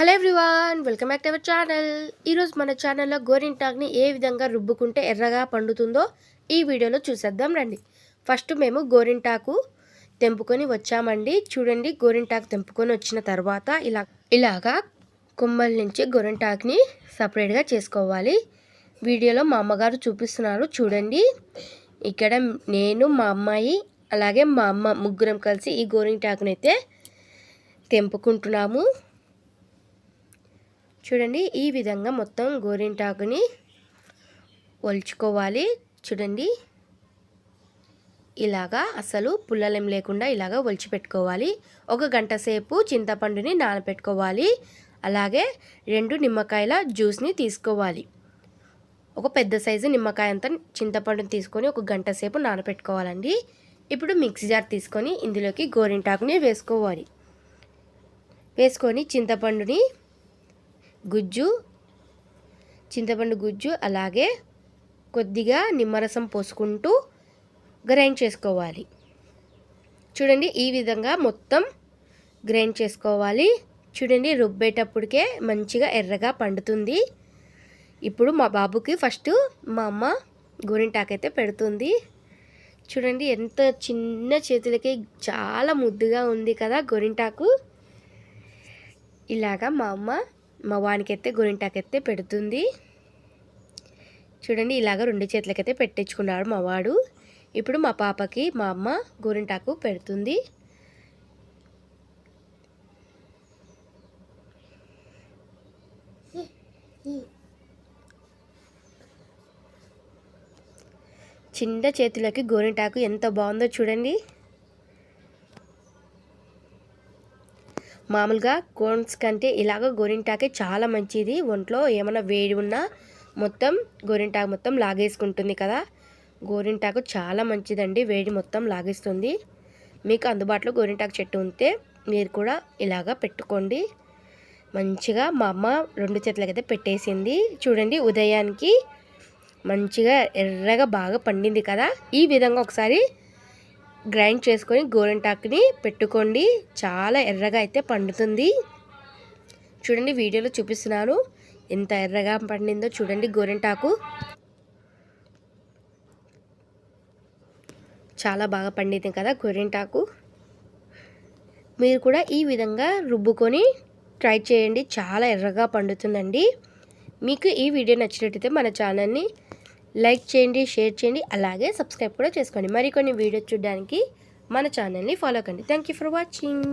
Hello everyone welcome back to our channel. ఈరోజు మన ఛానల్లో గోరింటాక్ని ఏ విధంగా రుబ్బుకుంటే ఎర్రగా పండుతుందో ఈ వీడియోలో చూసేద్దాం రండి. ఫస్ట్ మేము గోరింటాకు తెంపుకొని వచ్చామండి. చూడండి గోరింటాకు తెంపుకొని వచ్చిన తర్వాత ఇలా ఇలాగా కొమ్మల నుంచి గోరింటాకుని సపరేట్గా చేసుకోవాలి. వీడియోలో మా అమ్మగారు చూపిస్తున్నారు చూడండి. ఇక్కడ నేను మా అమ్మాయి అలాగే మా అమ్మ ముగ్గురం కలిసి ఈ గోరింటాకునైతే తెంపుకుంటున్నాము. చూడండి ఈ విధంగా మొత్తం గోరింటాకుని ఒలుచుకోవాలి. చూడండి ఇలాగా అసలు పుల్లలేం లేకుండా ఇలాగా ఒలిచిపెట్టుకోవాలి. ఒక గంట సేపు చింతపండుని నానబెట్టుకోవాలి అలాగే రెండు నిమ్మకాయల జ్యూస్ని తీసుకోవాలి. ఒక పెద్ద సైజు నిమ్మకాయ అంతా చింతపండుని తీసుకొని ఒక గంట సేపు నానబెట్టుకోవాలండి ఇప్పుడు మిక్సీ జార్ తీసుకొని ఇందులోకి గోరింటాకుని వేసుకోవాలి. వేసుకొని చింతపండుని గుజ్జు చింతపండు గుజ్జు అలాగే కొద్దిగా నిమ్మరసం పోసుకుంటూ గ్రైండ్ చేసుకోవాలి. చూడండి ఈ విధంగా మొత్తం గ్రైండ్ చేసుకోవాలి. చూడండి రుబ్బేటప్పటికే మంచిగా ఎర్రగా పండుతుంది. ఇప్పుడు మా బాబుకి ఫస్ట్ మా అమ్మ గోరింటాకైతే పెడుతుంది. చూడండి ఎంత చిన్న చేతులకి చాలా ముద్దుగా ఉంది కదా గోరింటాకు. ఇలాగా మా అమ్మ మా వానికైతే పెడుతుంది. చూడండి ఇలాగ రెండు చేతులకైతే పెట్టించుకున్నాడు మా వాడు. ఇప్పుడు మా పాపకి మా అమ్మ గోరింటాకు పెడుతుంది. చిన్న చేతులకి గోరింటాకు ఎంత బాగుందో చూడండి. మామూలుగా కోన్స్ కంటే ఇలాగ గోరింటాకే చాలా మంచిది. ఒంట్లో ఏమైనా వేడి ఉన్నా మొత్తం గోరింటాకు మొత్తం లాగేసుకుంటుంది కదా. గోరింటాకు చాలా మంచిదండి. వేడి మొత్తం లాగేస్తుంది. మీకు అందుబాటులో గోరింటాకు చెట్టు ఉంటే మీరు కూడా ఇలాగా పెట్టుకోండి. మంచిగా మా అమ్మ రెండు చెట్లకైతే పెట్టేసింది. చూడండి ఉదయానికి మంచిగా ఎర్రగా బాగా పండింది కదా. ఈ విధంగా ఒకసారి గ్రైండ్ చేసుకొని గోరింటాకుని పెట్టుకోండి. చాలా ఎర్రగా అయితే పండుతుంది. చూడండి వీడియోలో చూపిస్తున్నాను. ఎంత ఎర్రగా పండిందో చూడండి గోరింటాకు. చాలా బాగా పండింది కదా గోరింటాకు. మీరు కూడా ఈ విధంగా రుబ్బుకొని ట్రై చేయండి. చాలా ఎర్రగా పండుతుందండి. మీకు ఈ వీడియో నచ్చినట్టయితే మన ఛానల్ని లైక్ చేయండి షేర్ చేయండి అలాగే సబ్స్క్రైబ్ కూడా చేసుకోండి. మరికొన్ని వీడియోస్ చూడడానికి మన ఛానల్ని ఫాలో కండి. Thank for watching